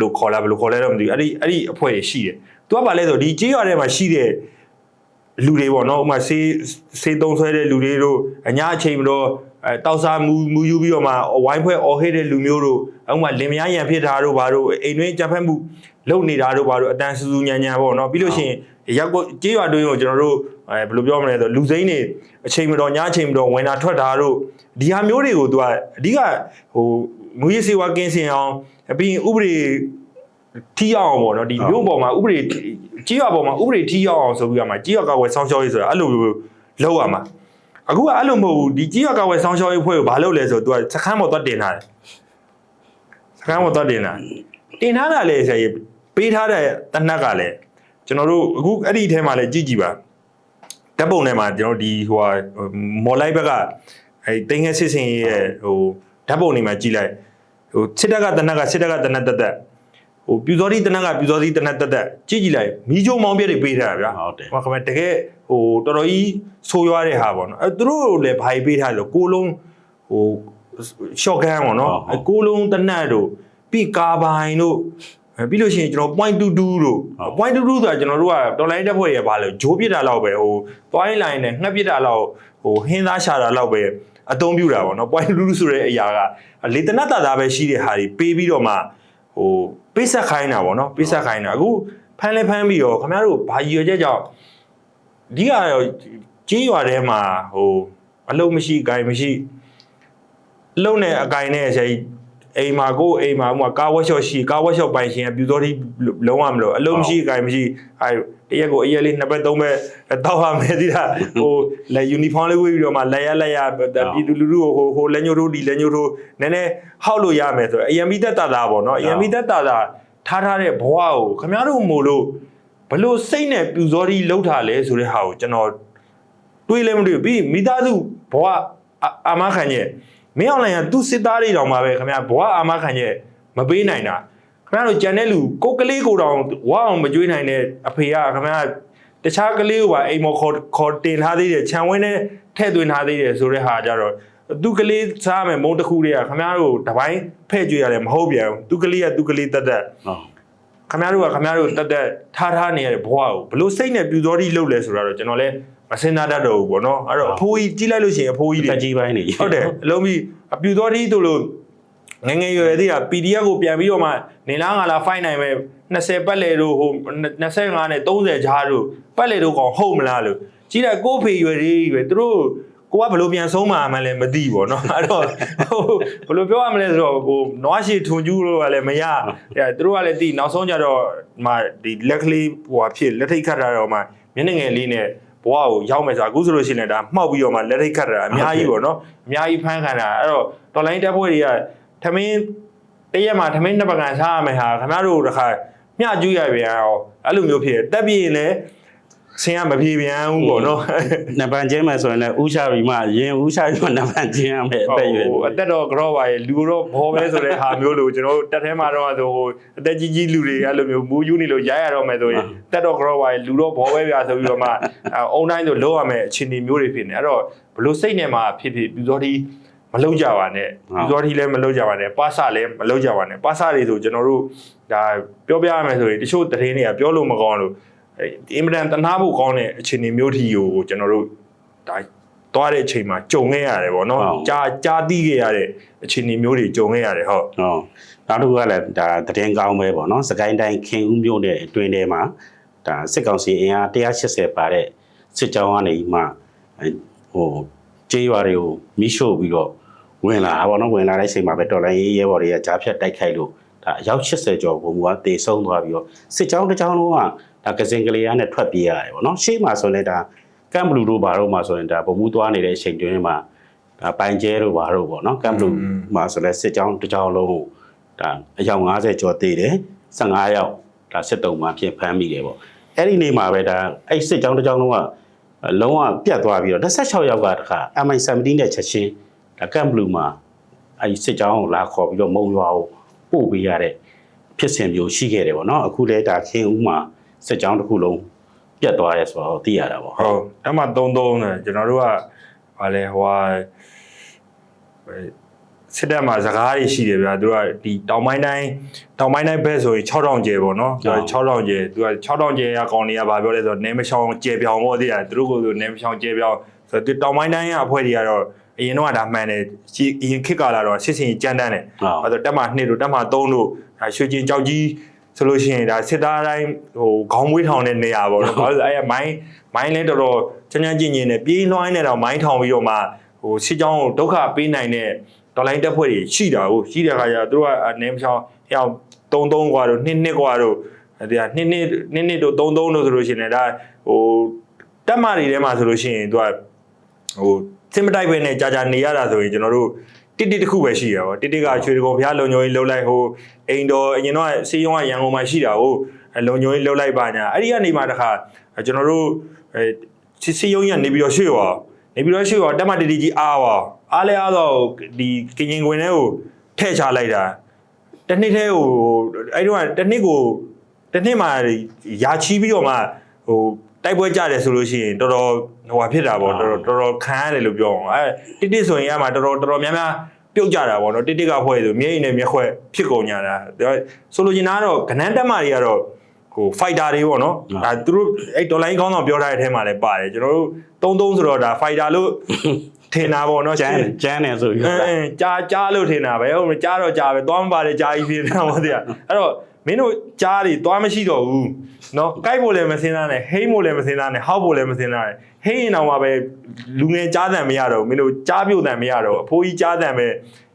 Speaker 1: လို့ခေါ်လာဘယ်လိုခေါ်လဲတော့မသိဘူးအဲ့ဒီအဲ့ဒီအဖွဲ့တွေရှိတယ်သူကဘာလဲဆိုဒီကြီးရောက်ထဲမှာရှိတဲ့လူတွေပေါ့နော်ဥပမာဆေးဆေးသုံးဆွဲတဲ့လူတွေတို့အညာအချိန်မတော့အဲတောက်စားမူမူယူပြီးတော့မှဝိုင်းဖွဲ့အော်ဟစ်တဲ့လူမျိုးတို့ဥပမာလင်မယားရံဖြစ်တာတို့ဘာတို့အိမ်တွင်းကြံဖက်မှုလုပ်နေတာတို့ဘာတို့အတန်စူးစူးညံညံပေါ့နော်ပြီးလို့ရှိရင် ရောက်ကိုကြေးရွာတွင်းကိုကျွန်တော်တို့အဲဘယ်လိုပြောမလဲဆိုလူစိမ့်နေအချိန်မတော်ညအချိန်မတော်ဝင်တာထွက်တာတို့ဒီဟာမျိုးတွေကိုသူကအဓိကဟိုငွေရေးစေဝါကင်းစင်အောင်ပြီးရင်ဥပဒေထီးအောင်ပေါ့နော်ဒီမြို့ပေါ်မှာဥပဒေကြေးရွာပေါ်မှာဥပဒေထီးအောင်ဆိုပြီးတော့မှကြေးရွာကောက်ွယ်ဆောင်းရှောက်ရေးဆိုတာအဲ့လိုလောက်ရမှာအခုကအဲ့လိုမဟုတ်ဘူးဒီကြေးရွာကောက်ွယ်ဆောင်းရှောက်ရေးဖွဲ့ကိုဘာလုပ်လဲဆိုတော့ तू ကစခန်းပေါ်သွားတင်ထားတယ်စခန်းပေါ်သွားတင်တာတင်ထားတာလေဆရာကြီးပေးထားတဲ့တနက်ကလည်း ကျွန်တော်တို့အခုအဲ့ဒီထဲမှာလည်းကြည့်ကြည့်ပါဓာတ်ပုံထဲမှာကျွန်တော်ဒီဟိုဟာမော်လိုက်ဘက်ကအဲ့တိန်ငယ်စစ်စင်ရဲ့ဟိုဓာတ်ပုံတွေမှာကြည့်လိုက်ဟိုစစ်တပ်ကတနက်ကစစ်တပ်ကတနက်တက်တက်ဟိုပြူစောတိတနက်ကပြူစောတိတနက်တက်တက်ကြည့်ကြည့်လိုက်မီးချိုးမောင်းပြက်တွေပေးထားတာဗျာ
Speaker 2: ဟုတ်တယ်
Speaker 1: ဟောခင်ဗျတကယ်ဟိုတော်တော်ကြီးဆိုးရွားတဲ့ဟာပေါ့နော်အဲသူတို့လည်းဘာကြီးပေးထားလဲဆိုကိုလုံးဟိုရှော့ကန်ပေါ့နော်အဲကိုလုံးတနတ်တို့ပြီးကာဘိုင်တို့အဲ ပြီးလို့ရှိရင်ကျွန်တော် point 22တို့ point 22ဆိုတာကျွန်တော်တို့ကတော်လိုင်းတက်ဖွဲ့ရပါလဲဂျိုးပစ်တာလောက်ပဲဟိုသွားရင်လိုင်းနဲ့ငှက်ပစ်တာလောက်ဟိုဟင်းသားရှာတာလောက်ပဲအသုံးပြုတာပေါ့နော် point 22ဆိုတဲ့အရာကလေတနတ်တာတာပဲရှိတဲ့ဟာတွေပေးပြီးတော့မှဟိုပေးဆက်ခိုင်းတာပေါ့နော်ပေးဆက်ခိုင်းတာအခုဖမ်းလဲဖမ်းပြီးတော့ခင်ဗျားတို့ဘာရည်ရွယ်ချက်ကြောင့်ဒီကတော့ကြေးရွာထဲမှာဟိုအလုံးမရှိဂိုင်မရှိအလုံးနဲ့အဂိုင်နဲ့ဆို အိမ်မှာကိုယ်အိမ်မှာဟိုမှာကားဝက်ရှော့ရှိကားဝက်ရှော့ပိုင်ရှင်ကပြူစောတိလုံးဝမလို့အလုံးမရှိဂိုင်မရှိအဲတရက်ကိုအရက်လေးနှစ်ပတ်သုံးပတ်တောက်ရမယ်ဒီလားဟိုလက်ယူနီဖောင်းလေးဝေးပြီးတော့မှလက်ရလက်ရပြည်သူလူထုကိုဟိုဟိုလက်ညှိုးထိုးဒီလက်ညှိုးထိုးနည်းနည်းဟောက်လို့ရမယ်ဆိုအယံမိသက်တာတာပေါ့နော်အယံမိသက်တာတာထားထားတဲ့ဘဝကိုခမရတို့မို့လို့ဘလို့စိတ်နဲ့ပြူစောတိလှုပ်ထားလဲဆိုတဲ့ဟာကိုကျွန်တော်တွေးလည်းမတွေးပြီးမိသားစုဘဝအာမခံရဲ့ မင်းအောင်လိုင်ကသူ့စစ်သားတွေတောင်မှပဲခင်ဗျာဘဝအာမခံရဲ့မပေးနိုင်တာခင်ဗျားတို့ကြံတဲ့လူကိုကလေးကိုတောင်ဝါအောင်မကြွေးနိုင်တဲ့အဖေကခင်ဗျားတခြားကလေးကိုပါအိမ်မခေါ်ခေါ်တင်ထားသေးတယ်ခြံဝင်းနဲ့ထည့်သွင်းထားသေးတယ်ဆိုတဲ့ဟာကြတော့သူကလေးစားမယ်မုံတစ်ခုတည်းကခင်ဗျားတို့တပိုင်းဖဲ့ကြွေရတယ်မဟုတ်ပြန်ဘူးသူကလေးကသူကလေးတက်တက်
Speaker 2: ဟုတ်
Speaker 1: ခင်ဗျားတို့ကခင်ဗျားတို့တက်တက်ထားထားနေရတဲ့ဘဝကိုဘလို့စိတ်နဲ့ပြူစောတိလှုပ်လဲဆိုတော့ကျွန်တော်လည်း မစင်နာတတ်တော့ဘူးပေါ့နော်အဲ့တော့အဖိုးကြီးကြီးလိုက်လို့ရှိရင်အဖိုးကြီးတွေ
Speaker 2: တက်ကြီးပိုင်းတွေ
Speaker 1: ဟုတ်တယ်အလုံးကြီးအပြူတော်တိတို့လို့ငငယ်ရွယ်သေးတာ PDF ကိုပြန်ပြီးတော့မှနေလားငါလားဖိုက်နိုင်မယ်20ပတ်လေတို့ဟို25နဲ့30ကြားတို့ပတ်လေတို့ကောင်ဟုတ်မလားလို့ကြီးလိုက်ကိုဖေရွယ်လေးရွယ်သူတို့ကိုကဘလို့ပြန်ဆုံးမှာမှလည်းမသိပေါ့နော်အဲ့တော့ဟိုဘလို့ပြောရမလဲဆိုတော့ဟိုနွားရှည်ထွန်ကျူးလို့ကလည်းမရအဲသူတို့ကလည်းသိနောက်ဆုံးကြတော့မှဒီလက်ကလေးဟိုဟာဖြစ်လက်ထိတ်ခတ်တာတော့မှမျက်နှာငယ်လေးနဲ့ ဘဝကိုရောက်မယ်ဆိုတာအခုဆိုလို့ရှိရင်လည်းဒါမှောက်ပြီးတော့မှလက်ထိတ်ခတ်တာအများကြီးပေါ့နော်အများကြီးဖမ်းခံတာအဲ့တော့တော်လိုင်းတက်ဖွဲ့တွေကထမင်းတရက်မှာထမင်းနှစ်ပကံစားရမယ်ဟာခင်ဗျားတို့တခါမျှကျူးရပြန်အောင်အဲ့လိုမျိုးဖြစ်တယ်တက်ပြီးရင်လည်း ဆင်းရမပြေပြန်ဘူးပေါ့နော်
Speaker 2: နံပါတ်ချင်းမယ်ဆိုရင်လည်းဥရှာပြီးမှရင်ဥရှာပြီးမှနံပါတ်ချင်းရမယ်အသက်ရွယ်
Speaker 1: ဟိုအသက်တော့ကြော့ပါရဲ့လူတော့ဘောပဲဆိုတဲ့ဟာမျိုးလို့ကျွန်တော်တို့တက်ထဲမှာတော့ဆိုဟိုအသက်ကြီးကြီးလူတွေအဲ့လိုမျိုးမူယူနေလို့ရရတော့မယ်ဆိုရင်တက်တော့ကြော့ပါရဲ့လူတော့ဘောပဲပြဆိုပြီးတော့မှအုံတိုင်းဆိုလောရမယ်အခြေအနေမျိုးတွေဖြစ်နေအဲ့တော့ဘလို့စိတ်နဲ့မှဖြစ်ဖြစ်ပြူစောတိမလောက်ကြပါနဲ့ပြူစောတိလည်းမလောက်ကြပါနဲ့ပါစလည်းမလောက်ကြပါနဲ့ပါစတွေဆိုကျွန်တော်တို့ဒါပြောပြရမယ်ဆိုရင်တချို့တရင်တွေကပြောလို့မကောင်းလို့ အဲအင်မတန်တနာဖို့ကောင်းတဲ့အခြေအနေမျိုးထီကိုကျွန်တော်တို့ဒါသွားတဲ့အချိန်မှာကြုံခဲ့ရတယ်ဗောနော်ကြာကြာတိခဲ့ရတဲ့အခြေအနေမျိုးတွေကြုံခဲ့ရတယ်ဟုတ်
Speaker 2: ဟုတ်နောက်တစ်ခုကလည်းဒါသတင်းကောင်းပဲပေါ့နော်စကိုင်းတိုင်းခင်ဦးမြို့နယ်အတွင်းထဲမှာဒါစစ်ကောင်စီအင်အား180ပါတဲ့စစ်ကြောင်းကနေမှအဲဟိုကျေးရွာတွေကိုမိရှို့ပြီးတော့ဝင်လာတာပေါ့နော်ဝင်လာတဲ့အချိန်မှာပဲတော်လိုင်းရေးရဲဘော်တွေကကြားဖြတ်တိုက်ခိုက်လို့ဒါအယောက်80ကျော်ဘုံကတေဆုံးသွားပြီးတော့စစ်ကြောင်းတစ်ကြောင်းလုံးက ဒါကစင်ကလေးအားနဲ့ထွက်ပြေးရတယ်ပေါ့နော်ရှေ့မှာဆိုလဲဒါကမ်ဘလူတို့ဘာတို့မှာဆိုရင်ဒါဘုံမူသွားနေတဲ့အချိန်တွင်းမှာဒါပိုင်ကျဲတို့ဘာတို့ပေါ့နော်ကမ်ဘလူမှာဆိုလဲစစ်ကြောင်းတစ်ကြောင်းလုံးကိုဒါအယောက်90ကျော်တည်တယ်15ယောက်ဒါစစ်တုံးမှာဖြစ်ဖမ်းမိတယ်ပေါ့အဲ့ဒီနေ့မှာပဲဒါအဲ့စစ်ကြောင်းတစ်ကြောင်းလုံးကလုံးဝပြတ်သွားပြီးတော့16ယောက်ကတခါ MI17 နဲ့ချက်ချင်းဒါကမ်ဘလူးမှာအဲ့ဒီစစ်ကြောင်းကိုလာခေါ်ပြီးတော့မုံရွာကိုပို့ပေးရတဲ့ဖြစ်စဉ်မျိုးရှိခဲ့တယ်ပေါ့နော်အခုလဲဒါခင်ဦးမှာ စစ်ကြောင်းတစ်ခုလုံးပြတ်သွားရဲဆိုတော့သိရတာပေါ့
Speaker 1: ဟုတ်တမ33နဲ့ကျွန်တော်တို့ကဟာလဲဟိုဟာစစ်တပ်မှာစကားတွေရှိတယ်ဗျာသူကဒီတောင်ပိုင်းတိုင်းတောင်ပိုင်းတိုင်းဘက်ဆိုရင်6000ကျယ်ပေါ့နော်သူက6000ကျယ်သူက6000ကျယ်ရကောင်တွေကဘာပြောလဲဆိုတော့နေမချောင်းကျယ်ပြောင်ပေါ့တည်းသူတို့ကိုဆိုနေမချောင်းကျယ်ပြောင်ဆိုတော့တောင်ပိုင်းတိုင်းကအဖွဲ့တွေကတော့အရင်တော့ဒါမှန်တယ်အရင်ခစ်ကာလာတော့စစ်စင်ကြမ်းတမ်းတယ်
Speaker 2: ဟုတ်
Speaker 1: အဲ့တော့တက်မ2တို့တက်မ3တို့ဒါရွှေကျင်ကြောက်ကြီး ဆိုလို့ရှိရင်ဒါစစ်သားတိုင်းဟိုခေါင်းမွေးထောင်တဲ့နေရာပေါ့နော်ဘာလို့လဲအဲ့မိုင်းမိုင်းလဲတော်တော်ချမ်းချမ်းကျင်ကျင်နဲ့ပြေးလွှိုင်းနေတော့မိုင်းထောင်ပြီးတော့မှဟိုစစ်ကြောင်းကိုဒုက္ခပေးနိုင်တဲ့ဒေါ်လိုင်းတက်ဖွဲ့တွေရှိတာဟုတ်ရှိတဲ့ခါကျတော့သူတို့ကနေမချောင်းဟျောက်33กว่าတို့2နှစ်กว่าတို့အဲ့ဒါ2နှစ်2နှစ်တို့33တို့ဆိုလို့ရှိရင်လည်းဒါဟိုတက်မတွေထဲမှာဆိုလို့ရှိရင်သူက ဟိုစင်မတိုက်ပဲနဲ့ကြာကြာနေရတာဆိုရင်ကျွန်တော်တို့ တစ်တစ်တစ်ခုပဲရှိရပါတော့တစ်တစ်ကရွှေတကုံဖျားလုံညုံကြီးလှုပ်လိုက်ဟိုအိမ်တော်အရင်တော့စီယုံကရန်ကုန်မှာရှိတာဟိုအဲလုံညုံကြီးလှုပ်လိုက်ပါညာအဲ့ဒီကနေမှတခါအဲကျွန်တော်တို့အဲစီစီယုံကြီးကနေပြီးတော့ရွှေ့ပါနေပြီးတော့ရွှေ့ပါတက်မတီတီကြီးအားပါအားလဲအားတော့ဒီကင်ရင်ခွင်ထဲကိုထည့်ချလိုက်တာတစ်နှစ်ထဲကိုအဲ့တော့တစ်နှစ်ကိုတစ်နှစ်မှာရာချီပြီးတော့မှဟို တတိုက်ပွဲကြတယ်ဆိုလို့ရှိရင်တော်တော်ဟိုဟာဖြစ်တာပေါ့တော်တော်တော်တော်ခံရတယ်လို့ပြောအောင်အဲတိတိဆိုရင်အမှတော်တော်တော်တော်များများပြုတ်ကြတာပေါ့နော်တိတိကဖွဲ့ဆိုမျက်ရည်နဲ့မျက်ခွက်ဖြစ်ကုန်ကြတာဒါဆိုလိုချင်တာကတော့ကနန်းတက်မတွေကတော့ဟို fighter တွေပေါ့နော်ဒါသူတို့အဲ့ဒေါ်လာကောင်းဆောင်ပြောထားတဲ့အထဲမှာလည်းပါတယ်ကျွန်တော်တို့တုံးတုံးဆိုတော့ဒါ fighter လို့ထင်တာပေါ့နော်
Speaker 2: ကျန်းကျန်းတယ်ဆိုပြီး
Speaker 1: အင်းအင်းကြားကြားလို့ထင်တာပဲဟုတ်မလားကြားတော့ကြားပဲသွားမပါလေကြားကြီးဖြစ်နေတာပေါ့တရားအဲ့တော့မင်းတို့ကြားတွေသွားမရှိတော့ဘူး နော်ကိုက်ဖို့လည်းမစင်းစားနဲ့ဟိမ့်ဖို့လည်းမစင်းစားနဲ့ဟောက်ဖို့လည်းမစင်းစားနဲ့ဟိမ့်ရင်တော့မှပဲလူငယ်ကြားတန်မရတော့မင်းတို့ကြားပြုတ်တန်မရတော့အဖိုးကြီးကြားတန်ပဲ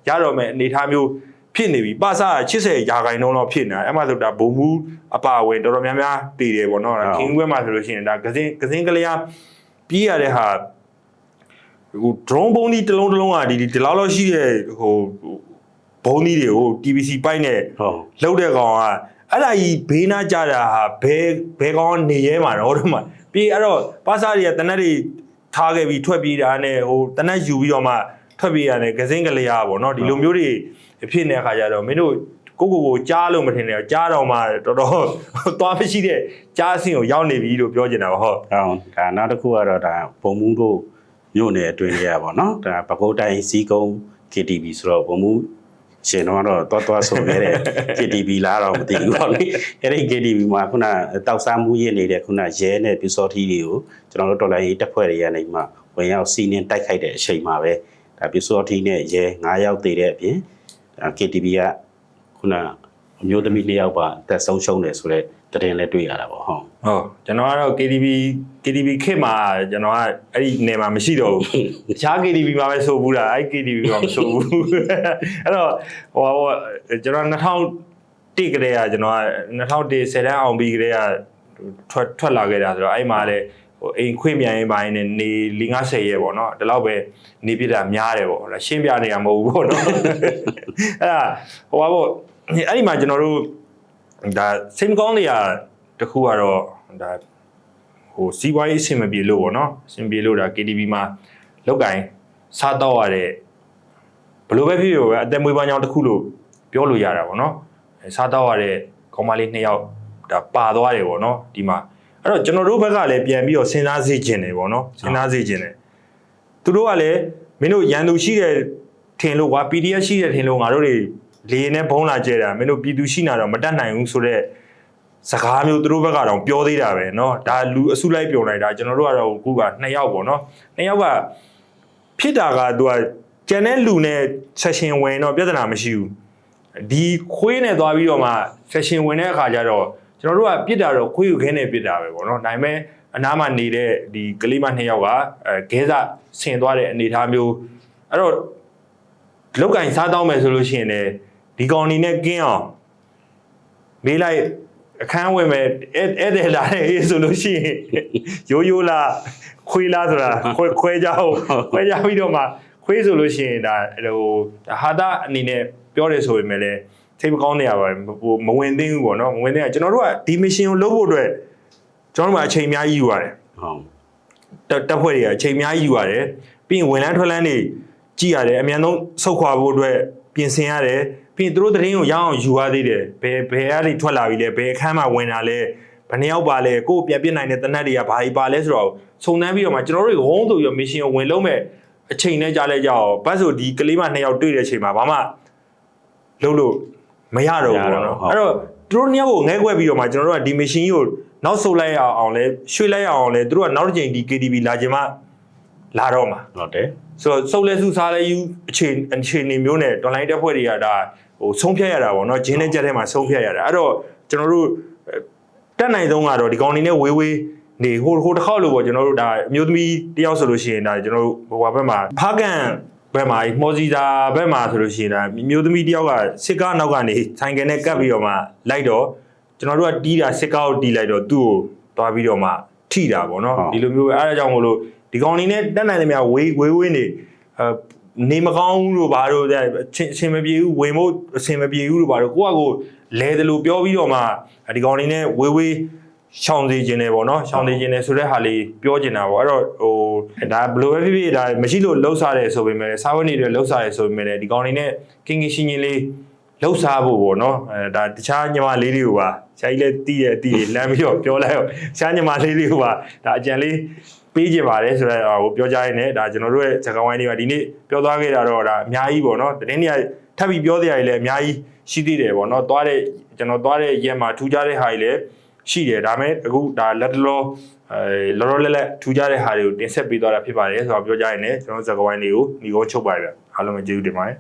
Speaker 1: ရတော့မယ်အနေထားမျိုးဖြစ်နေပြီပါစ80ရာခိုင်နှုန်းတော့ဖြစ်နေတာအဲ့မှဆိုဒါဘုံမူအပါဝင်တော်တော်များများတည်တယ်ပေါ့နော်ဒါခင်းခွဲမှာဆိုလို့ရှိရင်ဒါကစင်းကစင်းကလေးအားပြေးရတဲ့ဟာဟို drone ဘုံဒီတစ်လုံးတစ်လုံးอ่ะဒီဒီလောက်လောက်ရှိတဲ့ဟိုဘုံဒီတွေကို TBC ပိုက်နဲ့လှုပ်တဲ့ကောင်က အဲ့ဒါကြီးဘေးနာကြတာဟာဘယ်ဘယ်ကောင်းနေရဲမှာတော့တို့မှာပြီးအဲ့တော့ပါစားတွေကတနက်တွေထားခဲ့ပြီးထွက်ပြေးတာနဲ့ဟိုတနက်ယူပြီးတော့မှထွက်ပြေးရတယ်ကစင်းကလေးရပေါ့နော်ဒီလိုမျိုးတွေဖြစ်နေတဲ့အခါကျတော့မင်းတို့ကိုကိုကိုကြားလို့မထင်နဲ့ကြားတော့မှတော်တော်သွားမရှိတဲ့ကြားအဆင့်ကိုရောက်နေပြီလို့ပြောချင်တာပါဟုတ်
Speaker 2: ဟုတ်ဒါနောက်တစ်ခုကတော့ဒါဘုံမှုတို့မြို့နယ်အတွင်းရပါတော့နော်ဒါပကုတ်တိုင်းစီကုန်း KTV ဆိုတော့ဘုံမှု ရှင်တော့တော့တွားတွားဆိုခဲ့တဲ့ KTV လားတော့မသိဘူးပေါ့လေ။အဲ့ဒီ KTV မှာခုနတောက်စားမှုရနေတဲ့ခုနရဲနဲ့ပြူစောထီးတွေကိုကျွန်တော်တို့တော်လိုင်းရေးတက်ဖွဲ့တွေရနေမှဝင်ရောက်စီးနင်းတိုက်ခိုက်တဲ့အချိန်မှာပဲဒါပြူစောထီးနဲ့ရဲ9ယောက်သေးတဲ့အပြင်ဒါ KTV ကခုနအမျိုးသမီး2ယောက်ပါတက်ဆုံးရှုံးတယ်ဆိုတော့ တရင်လည်းတွေ့ရတာပေါ့ဟုတ်
Speaker 1: ဟုတ်ကျွန်တော်ကတော့ KTV KTV ခေတ်မှာကျွန်တော်ကအဲ့ဒီနယ်မှာမရှိတော့ဘူးတခြား KTV မှာပဲဆိုဘူးလားအဲ့ KTV မှာမဆိုဘူးအဲ့တော့ဟိုဟိုကျွန်တော်2000တိကလေးကကျွန်တော်က2010ဆယ်တန်းအောင်ပြီးကလေးကထွက်ထွက်လာခဲ့တာဆိုတော့အဲ့မှာလည်းဟိုအိမ်ခွေ့မြန်ရင်ပိုင်းနဲ့နေ50ရဲပေါ့နော်ဒီလောက်ပဲနေပြတာများတယ်ပေါ့ရှင်းပြနေရမဟုတ်ဘူးပေါ့နော်အဲ့ဒါဟိုပါပေါ့အဲ့ဒီမှာကျွန်တော်တို့ ဒါစိတ်မကောင်းတွေကတခုကတော့ဒါဟိုစီးပွားရေးအဆင်မပြေလို့ပေါ့နော်အဆင်ပြေလို့ဒါ KTV မှာလောက်ကင်စားတော့ရတဲ့ဘယ်လိုပဲဖြစ်ဖြစ်ပဲအသက်မွေးပန်းကြောင်းတစ်ခုလို့ပြောလို့ရတာပေါ့နော်အဲစားတော့ရတဲ့ကောင်မလေးနှစ်ယောက်ဒါပါသွားတယ်ပေါ့နော်ဒီမှာအဲ့တော့ကျွန်တော်တို့ဘက်ကလည်းပြန်ပြီးတော့စဉ်းစားစေချင်တယ်ပေါ့နော်စဉ်းစားစေချင်တယ်သူတို့ကလည်းမင်းတို့ရန်သူရှိတဲ့ထင်လို့ကွာ PDF ရှိတဲ့ထင်လို့ငါတို့တွေ လေနဲ့ဘုံလာကျဲတာမင်းတို့ပြည်သူရှိနာတော့မတတ်နိုင်ဘူးဆိုတော့ စကားမျိုးသူတို့ဘက်ကတော့ပြောသေးတာပဲเนาะဒါလူအစုလိုက်ပြောလိုက်တာကျွန်တော်တို့ကတော့အခုက2ယောက်ပေါ့เนาะ2ယောက်ကဖြစ်တာကသူကကျန်တဲ့လူနဲ့ဆက်ရှင်ဝင်တော့ပြဿနာမရှိဘူးဒီခွေးနဲ့သွားပြီးတော့မှဆက်ရှင်ဝင်တဲ့အခါကျတော့ကျွန်တော်တို့ကပြစ်တာတော့ခွေးကိုခဲနဲ့ပြစ်တာပဲပေါ့เนาะဒါပေမဲ့အနားမှာနေတဲ့ဒီကလေးမ2ယောက်ကအဲခဲစဆင်သွားတဲ့အနေအထားမျိုးအဲ့တော့လောက်ကင်စားတောင်းမယ်ဆိုလို့ရှိရင်လည်း ဒီကောင်နေနဲ့ကင်းအောင်မေးလိုက်အခန်းဝင်မဲ့အဲ့အဲ့တဲ့လာတဲ့ဆိုလို့ရှိရင်ရိုးရိုးလားခွေးလားဆိုတာခွဲခွဲကြအောင်ခွဲကြပြီးတော့မှခွေးဆိုလို့ရှိရင်ဒါဟိုဟာတာအနေနဲ့ပြောတယ်ဆိုပေမဲ့လည်းထိတ်မကောင်းနေရပါဘူးမဝင်သိဘူးပေါ့နော်မဝင်သိရကျွန်တော်တို့ကဒီမရှင်ကိုလုပ်ဖို့အတွက်ကျွန်တော်တို့ကအချိန်အများကြီးယူရတယ်
Speaker 2: ဟုတ်
Speaker 1: တက်တက်ဖွဲ့တွေကအချိန်အများကြီးယူရတယ်ပြီးရင်ဝင်လန်းထွက်လန်းတွေကြည့်ရတယ်အမြန်ဆုံးဆုတ်ခွာဖို့အတွက်ပြင်ဆင်ရတယ်ပြီး ရင်သူတို့သတင်းကိုရအောင်ယူရသေးတယ်ဘယ်ဘယ်ကနေထွက်လာပြီလဲဘယ်အခန်းမှာဝင်တာလဲဘယ်နှစ်ယောက်ပါလဲကိုယ်ပြန်ပြစ်နိုင်တဲ့တနတ်တွေကဘာကြီးပါလဲဆိုတော့စုံစမ်းပြီးတော့မှကျွန်တော်တို့ဝုန်းဆိုပြီးတော့မရှင်ကိုဝင်လုံးမဲ့အချိန်နဲ့ကြားလဲကြအောင်ဘတ်ဆိုဒီကလေးမနှစ်ယောက်တွေ့တဲ့အချိန်မှာဘာမှလုံးလို့မရတော့ဘူးပေါ့နော်အဲ့တော့သူတို့နှစ်ယောက်ကိုငဲကွက်ပြီးတော့မှကျွန်တော်တို့ကဒီမရှင်ကြီးကိုနောက်ဆုတ်လိုက်အောင်အောင်လဲရွှေ့လိုက်အောင်လဲသူတို့ကနောက်တစ်ချိန်ဒီ KTV လာခြင်းမှလာတော့မှာ
Speaker 2: ဟုတ်တယ်
Speaker 1: ဆိုတော့စုပ်လဲစုစားလဲယူအချိန်အချိန်နေမျိုးနဲ့ online တက်ဖွဲ့တွေကဒါ ဟိုဆုံးဖြတ်ရတာပေါ့နော်ဂျင်းနဲ့ကြက်ထဲမှာဆုံးဖြတ်ရတာအဲ့တော့ကျွန်တော်တို့တက်နိုင်ဆုံးကတော့ဒီကောင်နေနဲ့ဝေးဝေးနေဟိုဟိုတစ်ခေါက်လို့ပေါ့ကျွန်တော်တို့ဒါအမျိုးသမီးတယောက်ဆိုလို့ရှိရင်ဒါကျွန်တော်တို့ဟိုဘက်မှာဖားကန်ဘက်မှာမော်စီတာဘက်မှာဆိုလို့ရှိရင်ဒါမျိုးသမီးတယောက်ကစစ်ကားနောက်ကနေဆိုင်ကယ်နဲ့ကပ်ပြီးတော့မှလိုက်တော့ကျွန်တော်တို့ကတီးတာစစ်ကားကိုတီးလိုက်တော့သူ့ကိုတွားပြီးတော့မှထိတာပေါ့နော်ဒီလိုမျိုးပဲအဲဒါကြောင့်မို့လို့ဒီကောင်နေနဲ့တက်နိုင်သမျှဝေးဝေးဝေးနေအဲ နေမကောင်းဘူးလို့ဘာလို့တဲ့အချင်းမပြေဘူးဝင်ဖို့အဆင်မပြေဘူးလို့ဘာလို့ကိုကကိုလဲတယ်လို့ပြောပြီးတော့မှဒီကောင်နေနဲ့ဝေးဝေးရှောင်စေခြင်းတယ်ပေါ့နော်ရှောင်စေခြင်းတယ်ဆိုတဲ့ဟာလေးပြောချင်တာပေါ့အဲ့တော့ဟိုဒါဘယ်လိုပဲဖြစ်ဖြစ်ဒါမရှိလို့လှုပ်စားတယ်ဆိုပေမဲ့စားဝတ်နေတွေလှုပ်စားတယ်ဆိုပေမဲ့ဒီကောင်နေနဲ့ကင်းကင်းရှင်းရှင်းလေးလှုပ်ရှားဖို့ပေါ့နော်အဲဒါတခြားညီမလေးတွေကိုပါဆရာကြီးလည်းတီးရဲ့အတီးတွေလမ်းပြီးတော့ပြောလိုက်တော့တခြားညီမလေးတွေကိုပါဒါအကြံလေး ပေးကြပါတယ်ဆိုတော့ဟိုပြောကြရင်းနဲ့ဒါကျွန်တော်တို့ရဲ့ဇာတ်ကောင်ဝိုင်းတွေကဒီနေ့ပြောသွားခဲ့တာတော့ဒါအများကြီးပေါ့နော်တင်းတွေကထပ်ပြီးပြောစရာတွေလည်းအများကြီးရှိသေးတယ်ပေါ့နော်သွားတဲ့ကျွန်တော်သွားတဲ့ရက်မှာထူးခြားတဲ့ဟာတွေလည်းရှိတယ်ဒါပေမဲ့အခုဒါလက်တလောအဲလောလောလက်လက်ထူးခြားတဲ့ဟာတွေကိုတင်ဆက်ပေးသွားတာဖြစ်ပါတယ်ဆိုတော့ပြောကြရင်းနဲ့ကျွန်တော်ဇာတ်ကောင်ဝိုင်းတွေကိုညီကုန်းချုပ်ပါရဗျအားလုံးပဲကျေးဇူးတင်ပါတယ်